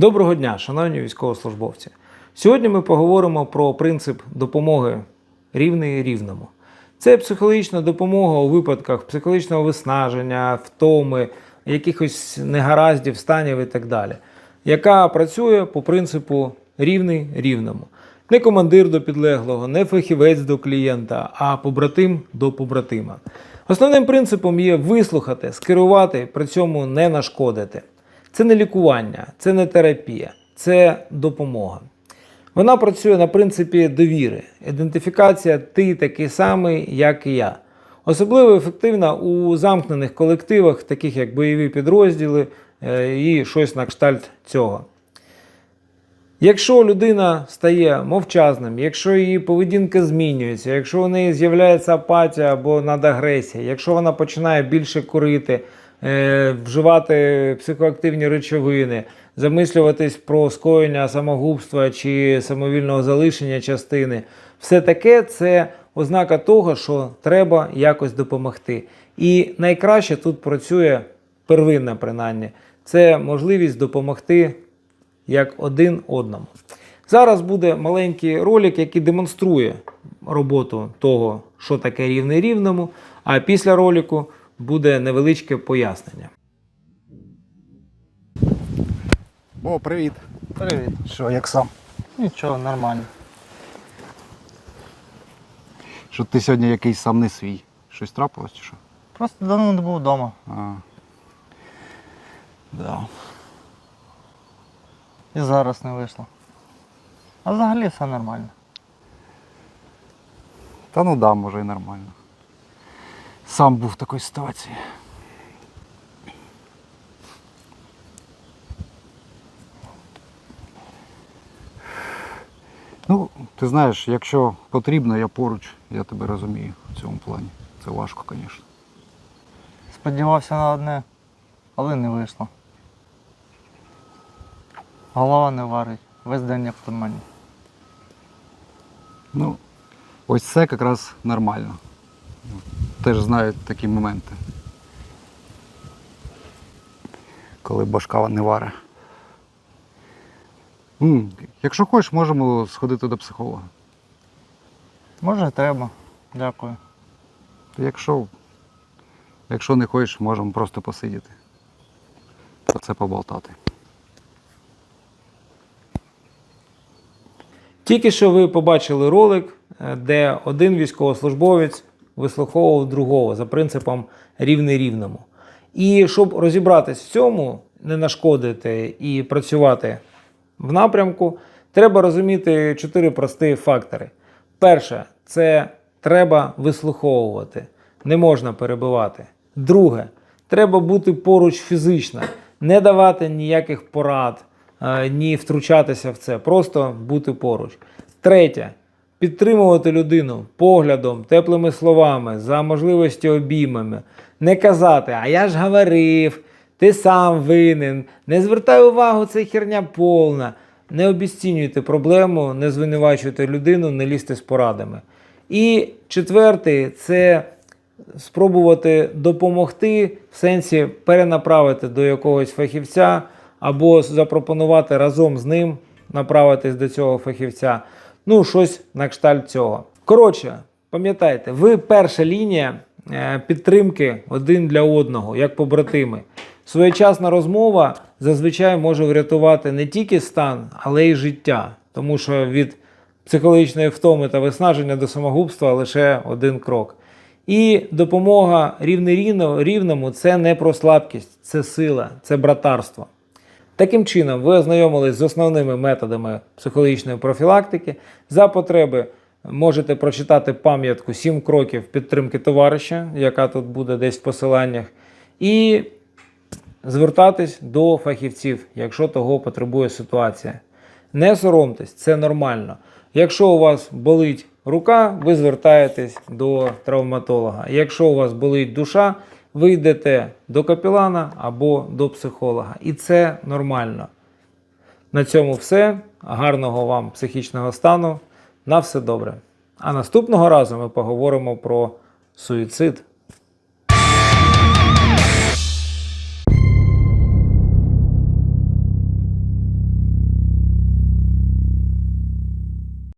Доброго дня, шановні військовослужбовці. Сьогодні ми поговоримо про принцип допомоги рівний рівному. Це психологічна допомога у випадках психологічного виснаження, втоми, якихось негараздів, станів і так далі, яка працює по принципу рівний рівному. Не командир до підлеглого, не фахівець до клієнта, а побратим до побратима. Основним принципом є вислухати, скерувати, при цьому не нашкодити. Це не лікування, це не терапія, це допомога. Вона працює на принципі довіри, ідентифікація ти такий самий, як і я. Особливо ефективна у замкнених колективах, таких як бойові підрозділи е, і щось на кштальт цього. Якщо людина стає мовчазним, якщо її поведінка змінюється, якщо у неї з'являється апатія або надагресія, якщо вона починає більше курити, е, вживати психоактивні речовини, замислюватись про скоєння самогубства чи самовільного залишення частини, все таке це ознака того, що треба якось допомогти. І найкраще тут працює первинна, принаймні, це можливість допомогти як один одному. Зараз буде маленький ролик, який демонструє роботу того, що таке рівний рівному, а після ролику буде невеличке пояснення. О, привіт. Привіт. Що, як сам? Нічого, нормально. Що ти сьогодні якийсь сам не свій? Щось трапилось чи що? Просто давно не був вдома. А. Да. І зараз не вийшло. А взагалі все нормально. Та ну да, може і нормально. Сам був в такій ситуації. Ну, ти знаєш, якщо потрібно, я поруч, я тебе розумію в цьому плані. Це важко, звісно. Сподівався на одне, але не вийшло. Голова не варить, весь день як в тумані. Ну, ось це якраз нормально. Теж знаю такі моменти. Коли башка не варе. Якщо хочеш, можемо сходити до психолога. Може треба. Дякую. Якщо, якщо не хочеш, можемо просто посидіти. Про це поболтати. Тільки що ви побачили ролик, е, де один військовослужбовець вислуховував другого за принципом рівний рівному. І щоб розібратись в цьому, не нашкодити і працювати в напрямку, треба розуміти чотири прості фактори. Перше, це треба вислуховувати, не можна перебивати. Друге, треба бути поруч фізично, не давати ніяких порад, ні втручатися в це, просто бути поруч. Третє, підтримувати людину поглядом, теплими словами, за можливості обіймами. Не казати, а я ж говорив, ти сам винен, не звертай увагу, це херня повна. Не обіцінюйте проблему, не звинувачуйте людину, не лізьте з порадами. І четвертий це спробувати допомогти в сенсі перенаправити до якогось фахівця або запропонувати разом з ним направитись до цього фахівця. Ну, щось на кшталт цього. Коротше, пам'ятайте, ви перша лінія е, підтримки один для одного, як побратими. Своєчасна розмова зазвичай може врятувати не тільки стан, але й життя, тому що від психологічної втоми та виснаження до самогубства лише один крок. І допомога рівне рівному це не про слабкість, це сила, це братарство. Таким чином, ви ознайомились з основними методами психологічної профілактики. За потреби можете прочитати пам'ятку 7 кроків підтримки товариша, яка тут буде десь в посиланнях, і звертатись до фахівців, якщо того потребує ситуація. Не соромтесь, це нормально. Якщо у вас болить рука, ви звертаєтесь до травматолога. Якщо у вас болить душа, ви йдете до капілана або до психолога. І це нормально. На цьому все. Гарного вам психічного стану. На все добре. А наступного разу ми поговоримо про суїцид.